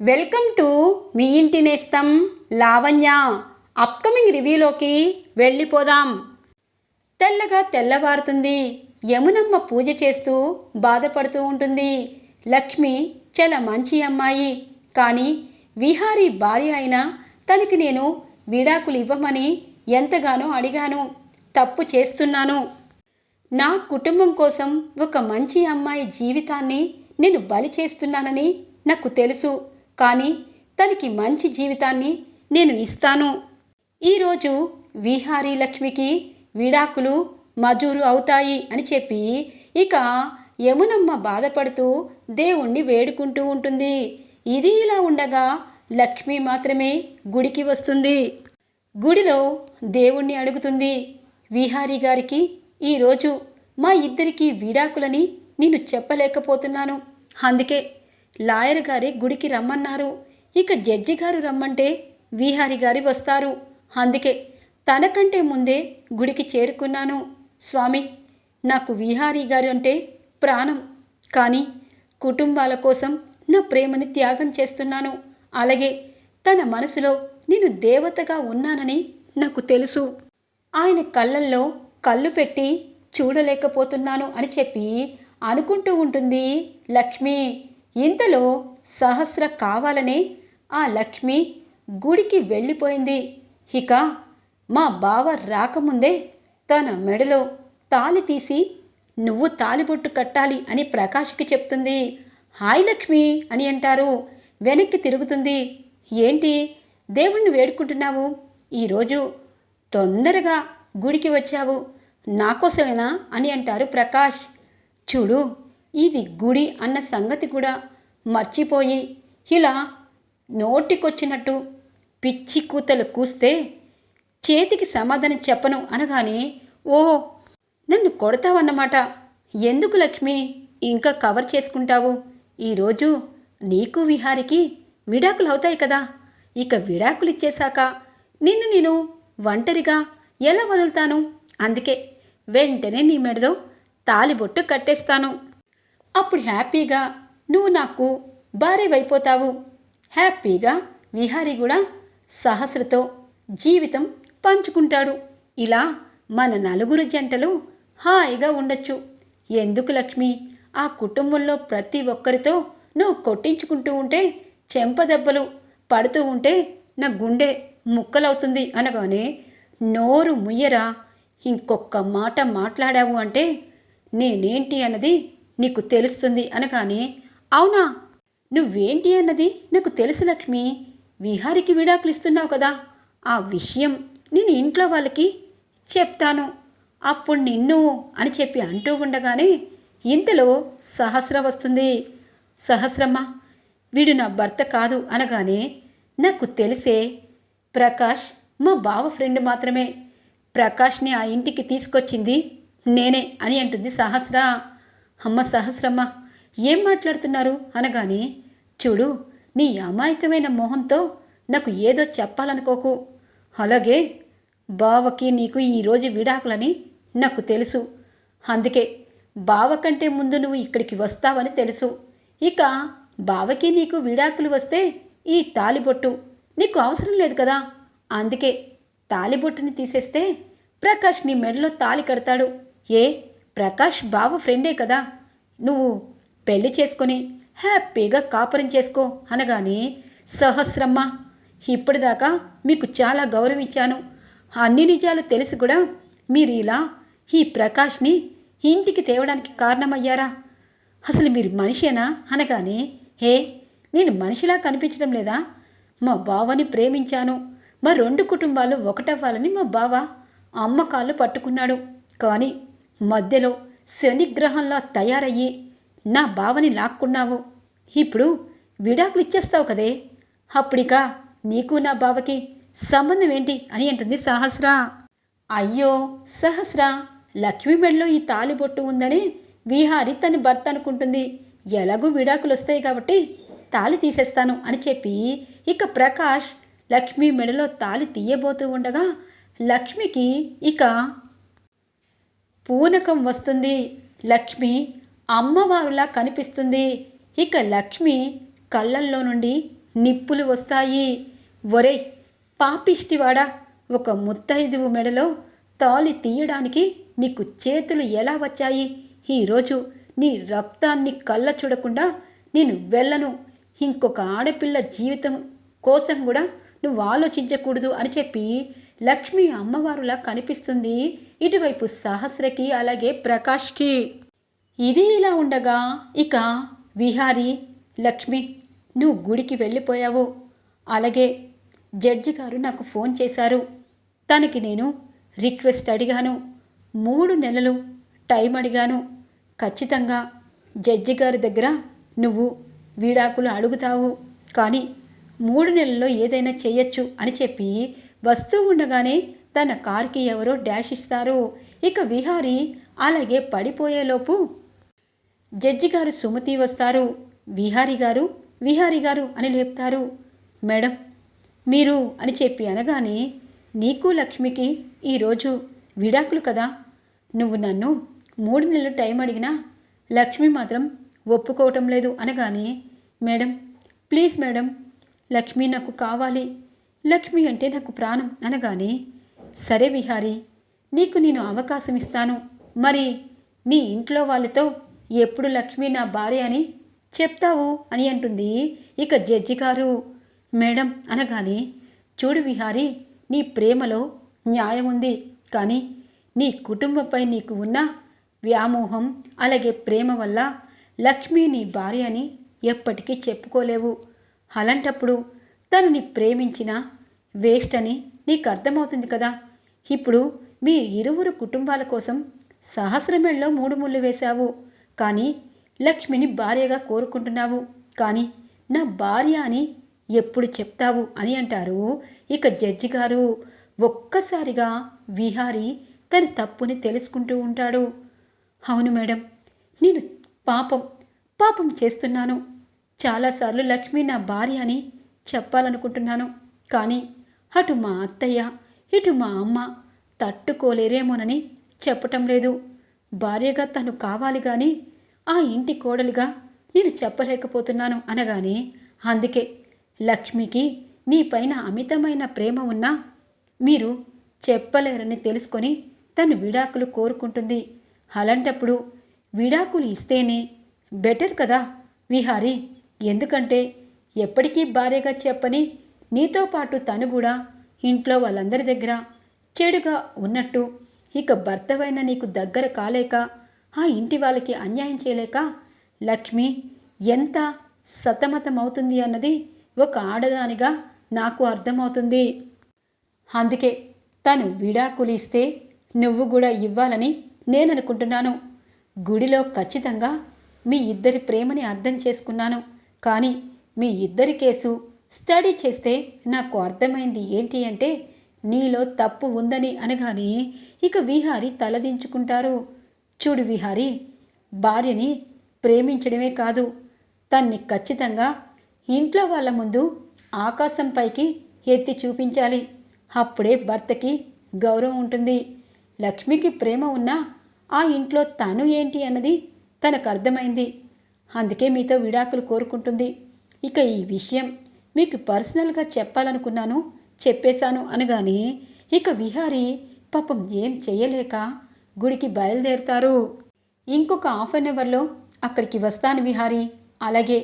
Welcome to me ఇంటి నేస్తం Lavanya. Upcoming రివ్యూలోకి వెళ్ళిపోదాం. తెల్లగా తెల్లవారుతుంది. యమునమ్మ పూజ చేస్తూ బాధపడుతూ ఉంటుంది. లక్ష్మి చాలా మంచి అమ్మాయి. కానీ విహారీ భార్య అయినా తనకి నేను విడాకులు ఇవ్వమని ఎంతగానో అడిగాను. తప్పు చేస్తున్నాను. నా కుటుంబం కోసం ఒక మంచి అమ్మాయి జీవితాన్ని నేను బలి చేస్తున్నానని నాకు తెలుసు. కానీ తనకి మంచి జీవితాన్ని నేను ఇస్తాను. ఈరోజు విహారీ లక్ష్మికి విడాకులు మజూరు అవుతాయి అని చెప్పి ఇక యమునమ్మ బాధపడుతూ దేవుణ్ణి వేడుకుంటూ ఉంటుంది. ఇది ఇలా ఉండగా లక్ష్మి మాత్రమే గుడికి వస్తుంది. గుడిలో దేవుణ్ణి అడుగుతుంది విహారీ గారికి ఈరోజు మా ఇద్దరికీ విడాకులని నేను చెప్పలేకపోతున్నాను. అందుకే లాయర్ గారి గుడికి రమ్మన్నారు. ఇక జడ్జి గారు రమ్మంటే విహారి గారి వస్తారు. అందుకే తనకంటే ముందే గుడికి చేరుకున్నాను. స్వామి నాకు విహారీ గారు అంటే ప్రాణం. కానీ కుటుంబాల కోసం నా ప్రేమని త్యాగం చేస్తున్నాను. అలాగే తన మనసులో నేను దేవతగా ఉన్నానని నాకు తెలుసు. ఆయన కళ్ళల్లో కళ్ళు పెట్టి చూడలేకపోతున్నాను అని చెప్పి అనుకుంటూ ఉంటుంది లక్ష్మి. ఇంతలో సహస్ర కావాలనే ఆ లక్ష్మి గుడికి వెళ్ళిపోయింది. ఇక మా బావ రాకముందే తన మెడలో తాలి తీసి నువ్వు తాలిబొట్టు కట్టాలి అని ప్రకాష్కి చెప్తుంది. హాయ్ లక్ష్మి అని అంటారు. వెనక్కి తిరుగుతుంది. ఏంటి? దేవుణ్ణి వేడుకుంటున్నావు? ఈరోజు తొందరగా గుడికి వచ్చావు. నాకోసమేనా? అని అంటారు ప్రకాష్. చూడు ఇది గుడి అన్న సంగతి కూడా మర్చిపోయి ఇలా నోటికొచ్చినట్టు పిచ్చి కూతలు కూస్తే చేతికి సమాధానం చెప్పను అనగానే ఓ నన్ను కొడతావన్నమాట. ఎందుకు లక్ష్మి? ఇంకా కవర్ చేసుకుంటావు? ఈరోజు నీకు విహారికి విడాకులు అవుతాయి కదా. ఇక విడాకులు ఇచ్చేశాక నిన్ను నేను ఒంటరిగా ఎలా వదులుతాను? అందుకే వెంటనే నీ మెడలో తాలిబొట్టు కట్టేస్తాను. అప్పుడు హ్యాపీగా నువ్వు నాకు భార్యవైపోతావు హ్యాపీగా విహారి కూడా సహస్రతో జీవితం పంచుకుంటాడు. ఇలా మన నలుగురు జంటలు హాయిగా ఉండొచ్చు. ఎందుకు లక్ష్మి? ఆ కుటుంబంలో ప్రతి ఒక్కరితో నువ్వు కొట్టించుకుంటూ ఉంటే చెంపదెబ్బలు పడుతూ ఉంటే నా గుండె ముక్కలవుతుంది అనగానే నోరు ముయ్యరా. ఇంకొక మాట మాట్లాడావు అంటే నేనేంటి అన్నది నీకు తెలుస్తుంది అనగానే అవునా? నువ్వేంటి అన్నది? నాకు తెలుసు లక్ష్మి. విహారికి విడాకులు ఇస్తున్నావు కదా. ఆ విషయం నేను ఇంట్లో వాళ్ళకి చెప్తాను. అప్పుడు నిన్ను అని చెప్పి అంటూ ఉండగానే ఇంతలో సహస్ర వస్తుంది. సహస్రమ్మ వీడు నా భర్త కాదు అనగానే నాకు తెలిసే ప్రకాష్ మా బావ ఫ్రెండ్ మాత్రమే. ప్రకాష్ని ఆ ఇంటికి తీసుకొచ్చింది నేనే అని అంటుంది సహస్ర. అమ్మ సహస్రమ్మ ఏం మాట్లాడుతున్నారు? అనగానే చూడు నీ అమాయకమైన మొహంతో నాకు ఏదో చెప్పాలనుకోకు. అలాగే బావకి నీకు ఈరోజు విడాకులని నాకు తెలుసు. అందుకే బావ కంటే ముందు నువ్వు ఇక్కడికి వస్తావని తెలుసు. ఇక బావకి నీకు విడాకులు వస్తే ఈ తాలిబొట్టు నీకు అవసరం లేదు కదా? అందుకే తాలిబొట్టుని తీసేస్తే ప్రకాష్ నీ మెడలో తాలి కడతాడు. ఏ? ప్రకాష్ బావ ఫ్రెండే కదా. నువ్వు పెళ్ళి చేసుకొని హ్యాపీగా కాపురం చేసుకో అనగానే సహస్రమ్మ ఇప్పటిదాకా మీకు చాలా గౌరవించాను. అన్ని నిజాలు తెలిసి కూడా మీరు ఇలా ఈ ప్రకాష్ని ఇంటికి తేవడానికి కారణమయ్యారా? అసలు మీరు మనిషేనా? అనగానే హే నేను మనిషిలా కనిపించడం లేదా? మా బావని ప్రేమించాను. మా రెండు కుటుంబాలు ఒకటవ్వాలని మా బావ అమ్మకాళ్ళు పట్టుకున్నాడు. కానీ మధ్యలో శనిగ్రహంలా తయారయ్యి నా బావని లాక్కున్నావు. ఇప్పుడు విడాకులు ఇచ్చేస్తావు కదే. అప్పుడిక నీకు నా బావకి సంబంధం ఏంటి అని అంటుంది సహస్ర. అయ్యో సహస్ర లక్ష్మి మెడలో ఈ తాలిబొట్టు ఉందని విహారి తన భర్త అనుకుంటుంది. ఎలాగూ విడాకులు వస్తాయి కాబట్టి తాలి తీసేస్తాను అని చెప్పి ఇక ప్రకాష్ లక్ష్మి మెడలో తాలి తీయబోతూ ఉండగా లక్ష్మికి ఇక పూనకం వస్తుంది. లక్ష్మి అమ్మవారులా కనిపిస్తుంది. ఇక లక్ష్మి కళ్ళల్లో నుండి నిప్పులు వస్తాయి. ఒరేయ్ పాపిష్టివాడా? ఒక ముత్తైదువు మెడలో తాలి తీయడానికి నీకు చేతులు ఎలా వచ్చాయి? ఈరోజు నీ రక్తాన్ని కళ్ళ చూడకుండా నేను వెళ్ళను. ఇంకొక ఆడపిల్ల జీవితం కోసం కూడా నువ్వు ఆలోచించకూడదు అని చెప్పి లక్ష్మి అమ్మవారులా కనిపిస్తుంది. ఇటువైపు సహస్రకి అలాగే ప్రకాష్కి. ఇది ఇలా ఉండగా ఇక విహారి లక్ష్మి నువ్వు గుడికి వెళ్ళిపోయావు. అలాగే జడ్జి గారు నాకు ఫోన్ చేశారు. తనకి నేను రిక్వెస్ట్ అడిగాను. మూడు నెలలు టైం అడిగాను. ఖచ్చితంగా జడ్జి గారి దగ్గర నువ్వు వీడాకులు అడుగుతావు. కానీ మూడు నెలల్లో ఏదైనా చేయొచ్చు అని చెప్పి వస్తూ ఉండగానే తన కార్కి ఎవరో డాష్ ఇస్తారు. ఇక విహారి అలాగే పడిపోయేలోపు జడ్జి గారు సుమతి వస్తారు. విహారి గారు విహారి గారు అని లేపుతారు. మేడం మీరు అని చెప్పి అనగానే నీకు లక్ష్మికి ఈరోజు విడాకులు కదా. నువ్వు నన్ను మూడు నెలలు టైం అడిగినా లక్ష్మి మాత్రం ఒప్పుకోవటం లేదు అనగానే మేడం ప్లీజ్ మేడం లక్ష్మి నాకు కావాలి. లక్ష్మి అంటే నాకు ప్రాణం అనగానే సరే విహారి నీకు నేను అవకాశం ఇస్తాను మరి నీ ఇంట్లో వాళ్ళతో ఎప్పుడు లక్ష్మి నా భార్య అని చెప్తావు అని అంటుంది ఇక జడ్జి గారు. మేడం అనగానే చూడు విహారి నీ ప్రేమలో న్యాయం ఉంది. కానీ నీ కుటుంబంపై నీకు ఉన్న వ్యామోహం అలాగే ప్రేమ వల్ల లక్ష్మి నీ భార్య అని ఎప్పటికీ చెప్పుకోలేవు. అలాంటప్పుడు తనని ప్రేమించిన వేస్ట్ అని నీకు అర్థమవుతుంది కదా? ఇప్పుడు మీ ఇరువురు కుటుంబాల కోసం సహస్రమేళ్ళలో మూడు ముళ్ళు వేశావు. కానీ లక్ష్మిని భార్యగా కోరుకుంటున్నావు. కానీ నా భార్య అని ఎప్పుడు చెప్తావు అని అంటారు. ఇక జడ్జి గారు ఒక్కసారిగా విహారి తన తప్పుని తెలుసుకుంటూ ఉంటాడు. అవును మేడం నేను పాపం పాపం చేస్తున్నాను. చాలాసార్లు లక్ష్మి నా భార్య అని చెప్పాలనుకుంటున్నాను. కానీ అటు మా అత్తయ్య ఇటు మా అమ్మ తట్టుకోలేరేమోనని చెప్పటం లేదు. భార్యగా తను కావాలి కానీ ఆ ఇంటి కోడలిగా నేను చెప్పలేకపోతున్నాను అనగానే అందుకే లక్ష్మికి నీ పైన అమితమైన ప్రేమ ఉన్నా మీరు చెప్పలేరని తెలుసుకొని తను విడాకులు కోరుకుంటుంది. అలాంటప్పుడు విడాకులు ఇస్తేనే బెటర్ కదా విహారి. ఎందుకంటే ఎప్పటికీ భార్యగా చెప్పని నీతో పాటు తను కూడా ఇంట్లో వాళ్ళందరి దగ్గర చెడుగా ఉన్నట్టు ఇక భర్తవైన నీకు దగ్గర కాలేక ఆ ఇంటి వాళ్ళకి అన్యాయం చేయలేక లక్ష్మి ఎంత సతమతమవుతుంది అన్నది ఒక ఆడదానిగా నాకు అర్థమవుతుంది. అందుకే తను విడాకులు ఇస్తే నువ్వు కూడా ఇవ్వాలని నేను అనుకుంటున్నాను గుడిలో ఖచ్చితంగా మీ ఇద్దరి ప్రేమని అర్థం చేసుకున్నాను. కానీ మీ ఇద్దరి కేసు స్టడీ చేస్తే నాకు అర్థమైంది ఏంటి అంటే నీలో తప్పు ఉందని అనగానే ఇక విహారి తలదించుకుంటారు. చూడు విహారి భార్యని ప్రేమించడమే కాదు తన్ని ఖచ్చితంగా ఇంట్లో వాళ్ళ ముందు ఆకాశం పైకి ఎత్తి చూపించాలి. అప్పుడే భర్తకి గౌరవం ఉంటుంది. లక్ష్మికి ప్రేమ ఉన్నా ఆ ఇంట్లో తను ఏంటి అన్నది తనకు అర్థమైంది. అందుకే మీతో విడాకులు కోరుకుంటుంది. ఇక ఈ విషయం మీకు పర్సనల్గా చెప్పాలనుకున్నాను చెప్పేశాను అనగానే ఇక విహారి పాపం ఏం చేయలేక గుడికి బయలుదేరుతారు. ఇంకొక హాఫ్ అన్ అవర్లో అక్కడికి వస్తాను విహారి. అలాగే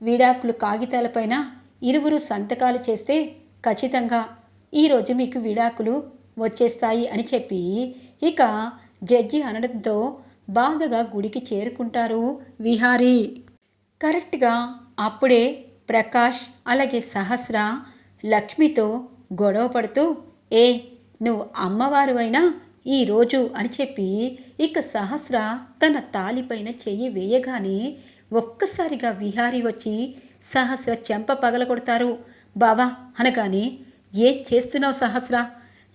విడాకులు కాగితాలపైన ఇరువురు సంతకాలు చేస్తే ఖచ్చితంగా ఈరోజు మీకు విడాకులు వచ్చేస్తాయి అని చెప్పి ఇక జడ్జి అనడంతో బాధగా గుడికి చేరుకుంటారు విహారీ. కరెక్ట్గా అప్పుడే ప్రకాష్ అలాగే సహస్ర లక్ష్మితో గొడవ పడుతూ ఏ నువ్వు అమ్మవారు అయినా ఈరోజు అని చెప్పి ఇక సహస్ర తన తాలిపైన చెయ్యి వేయగానే ఒక్కసారిగా విహారీ వచ్చి సహస్ర చెంప పగలగొడతారు బావా అనగానే ఏ చేస్తున్నావు సహస్ర?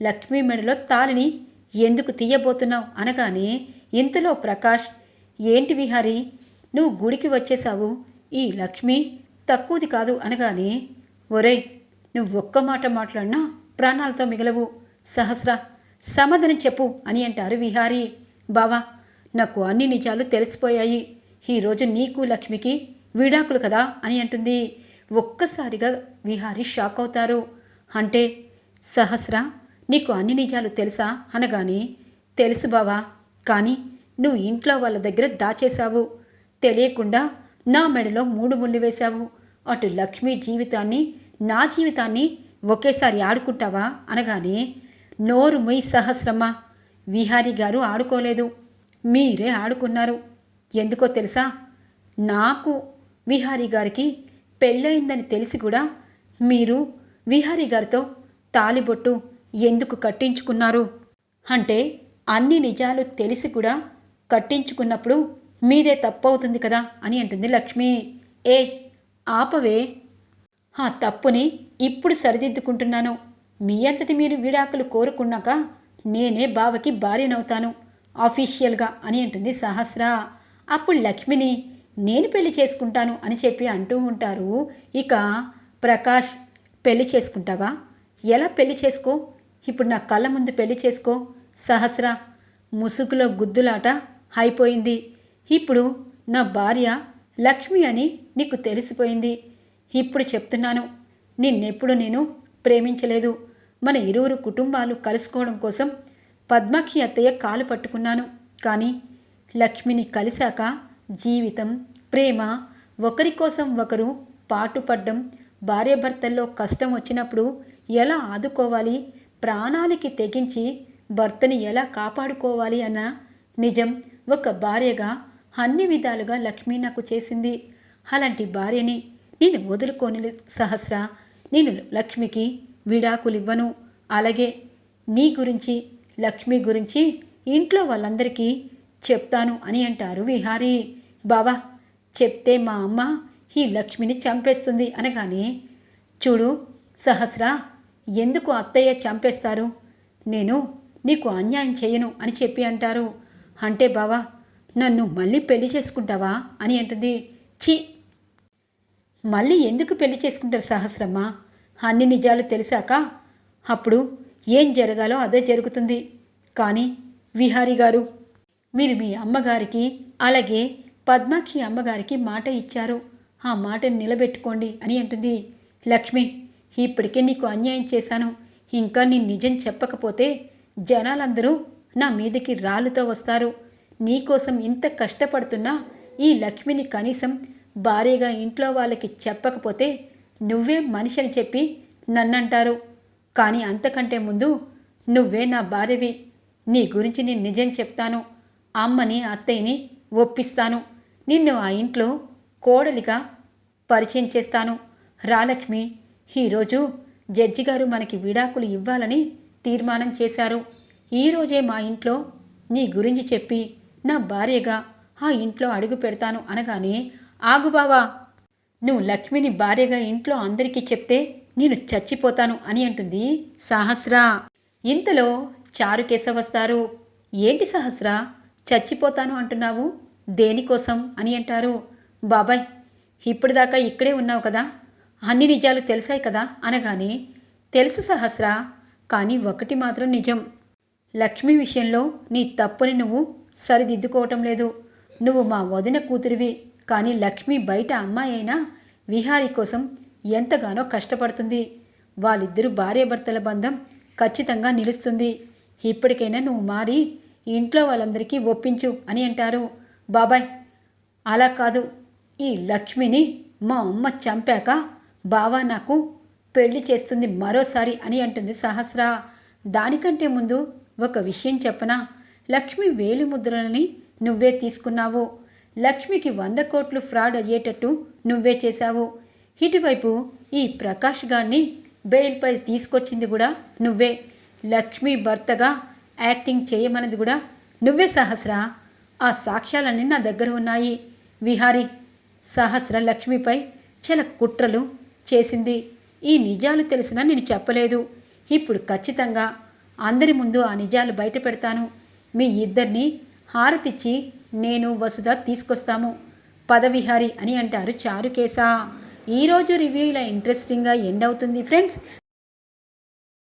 లక్ష్మీ మెడలో తాలిని ఎందుకు తీయబోతున్నావు అనగానే ఇంతలో ప్రకాష్ ఏంటి విహారీ? నువ్వు గుడికి వచ్చేశావు. ఈ లక్ష్మి తక్కువది కాదు అనగానే ఒరేయ్ నువ్వు ఒక్క మాట మాట్లాడినా ప్రాణాలతో మిగలవు. సహస్ర సమధని చెప్పు అని అంటారు విహారీ. బావా నాకు అన్ని నిజాలు తెలిసిపోయాయి. ఈరోజు నీకు లక్ష్మికి విడాకులు కదా అని అంటుంది. ఒక్కసారిగా విహారి షాక్ అవుతారు. అంటే సహస్ర నీకు అన్ని నిజాలు తెలుసా? అనగానే తెలుసు బావా కానీ నువ్వు ఇంట్లో వాళ్ళ దగ్గర దాచేశావు. తెలియకుండా నా మెడలో మూడు ముళ్ళు వేశావు. అటు లక్ష్మి జీవితాన్ని నా జీవితాన్ని ఒకేసారి ఆడుకుంటావా? అనగానే నోరు మొయ్ సహస్రమ్మ. విహారీ గారు ఆడుకోలేదు. మీరే ఆడుకున్నారు. ఎందుకో తెలుసా? నాకు విహారీ గారికి పెళ్ళయిందని తెలిసి కూడా మీరు విహారీ గారితో తాలిబొట్టు ఎందుకు కట్టించుకున్నారు? అంటే అన్ని నిజాలు తెలిసి కూడా కట్టించుకున్నప్పుడు మీదే తప్పవుతుంది కదా అని అంటుంది లక్ష్మి. ఏ ఆపవే. ఆ తప్పుని ఇప్పుడు సరిదిద్దుకుంటున్నాను. మీ అంతటి మీరు విడాకులు కోరుకున్నాక నేనే బావకి భార్యనవుతాను ఆఫీషియల్గా అని అంటుంది సహస్ర. అప్పుడు లక్ష్మిని నేను పెళ్ళి చేసుకుంటాను అని చెప్పి అంటూ ఉంటారు. ఇక ప్రకాష్ పెళ్ళి చేసుకుంటావా? ఎలా పెళ్ళి చేసుకో? ఇప్పుడు నా కళ్ళ ముందు పెళ్ళి చేసుకో. సహస్ర ముసుగులో గుద్దులాట అయిపోయింది. ఇప్పుడు నా భార్య లక్ష్మి అని నీకు తెలిసిపోయింది. ఇప్పుడు చెప్తున్నాను నిన్నెప్పుడు నేను ప్రేమించలేదు. మన ఇరువురు కుటుంబాలు కలుసుకోవడం కోసం పద్మాక్షి అత్తయ్య కాలు పట్టుకున్నాను. కానీ లక్ష్మిని కలిశాక జీవితం ప్రేమ ఒకరి కోసం ఒకరు పాటుపడ్డం భార్యాభర్తల్లో కష్టం వచ్చినప్పుడు ఎలా ఆదుకోవాలి ప్రాణాలకి తెగించి భర్తని ఎలా కాపాడుకోవాలి అన్న నిజం ఒక భార్యగా అన్ని విధాలుగా లక్ష్మి నాకు చేసింది. అలాంటి భార్యని నేను వదులుకోని సహస్ర. నేను లక్ష్మికి విడాకులివ్వను. అలాగే నీ గురించి లక్ష్మి గురించి ఇంట్లో వాళ్ళందరికీ చెప్తాను అని అంటారు విహారీ. బావా చెప్తే మా అమ్మ ఈ లక్ష్మిని చంపేస్తుంది అనగానే చూడు సహస్ర ఎందుకు అత్తయ్య చంపేస్తారు? నేను నీకు అన్యాయం చేయను అని చెప్పి అంటారు. అంటే బావా నన్ను మళ్ళీ పెళ్ళి చేసుకుంటావా అని అంటుంది. ఛీ! మళ్ళీ ఎందుకు పెళ్ళి చేసుకుంటారు సహస్రమ్మ? అన్ని నిజాలు తెలిసాక అప్పుడు ఏం జరగాలో అదే జరుగుతుంది. కానీ విహారీ గారు మీరు మీ అమ్మగారికి అలాగే పద్మాక్షి అమ్మగారికి మాట ఇచ్చారు. ఆ మాటను నిలబెట్టుకోండి అని అంటుంది. లక్ష్మి ఇప్పటికే నీకు అన్యాయం చేశాను. ఇంకా నీ నిజం చెప్పకపోతే జనాలందరూ నా మీదకి రాళ్ళుతో వస్తారు. నీకోసం ఇంత కష్టపడుతున్నా ఈ లక్ష్మిని కనీసం భార్యగా ఇంట్లో వాళ్ళకి చెప్పకపోతే నువ్వే మనిషి అని చెప్పి నన్నంటారు. కానీ అంతకంటే ముందు నువ్వే నా భార్యవి. నీ గురించి నేను నిజం చెప్తాను. అమ్మని అత్తయ్యని ఒప్పిస్తాను. నిన్ను ఆ ఇంట్లో కోడలిగా పరిచయం చేస్తాను. రాలక్ష్మి ఈరోజు జడ్జి గారు మనకి విడాకులు ఇవ్వాలని తీర్మానం చేశారు. ఈరోజే మా ఇంట్లో నీ గురించి చెప్పి నా భార్యగా ఆ ఇంట్లో అడుగు పెడతాను అనగానే ఆగు బావా నువ్వు లక్ష్మిని భార్యగా ఇంట్లో అందరికీ చెప్తే నేను చచ్చిపోతాను అని అంటుంది సహస్ర. ఇంతలో చారుకేశ వస్తారు. ఏంటి సహస్ర చచ్చిపోతాను అంటున్నావు? దేనికోసం? అని అంటారు. బాబాయ్ ఇప్పటిదాకా ఇక్కడే ఉన్నావు కదా అన్ని నిజాలు తెలిసాయి కదా అనగానే తెలుసు సహస్ర కానీ ఒకటి మాత్రం నిజం. లక్ష్మి విషయంలో నీ తప్పుని నువ్వు సరిదిద్దుకోవటం లేదు. నువ్వు మా వదిన కూతురివి. కానీ లక్ష్మి బయట అమ్మాయి అయినా విహారీ కోసం ఎంతగానో కష్టపడుతుంది. వాళ్ళిద్దరూ భార్యాభర్తల బంధం ఖచ్చితంగా నిలుస్తుంది. ఇప్పటికైనా నువ్వు మారి ఇంట్లో వాళ్ళందరికీ ఒప్పించు అని అంటారు. బాబాయ్ అలా కాదు. ఈ లక్ష్మిని మా అమ్మ చంపాక బావా నాకు పెళ్ళి చేస్తుంది మరోసారి అని అంటుంది సహస్ర. దానికంటే ముందు ఒక విషయం చెప్పనా? లక్ష్మి వేలి ముద్రలని నువ్వే తీసుకున్నావు. లక్ష్మికి వంద కోట్లు ఫ్రాడ్ అయ్యేటట్టు నువ్వే చేశావు. ఇటువైపు ఈ ప్రకాష్ గారిని బెయిల్పై తీసుకొచ్చింది కూడా నువ్వే. లక్ష్మి భర్తగా యాక్టింగ్ చేయమన్నది కూడా నువ్వే సహస్ర. ఆ సాక్ష్యాలన్నీ నా దగ్గర ఉన్నాయి. విహారీ సహస్ర లక్ష్మిపై చాలా కుట్రలు చేసింది. ఈ నిజాలు తెలిసినా నేను చెప్పలేదు. ఇప్పుడు ఖచ్చితంగా అందరి ముందు ఆ నిజాలు బయట పెడతాను. మీ ఇద్దరిని హారతిచ్చి నేను వసుధ తీసుకొస్తాము. పదవిహారి అని అంటారు చారుకేశ. ఈరోజు రివ్యూ ఇంట్రెస్టింగ్గా ఎండ్ అవుతుంది ఫ్రెండ్స్.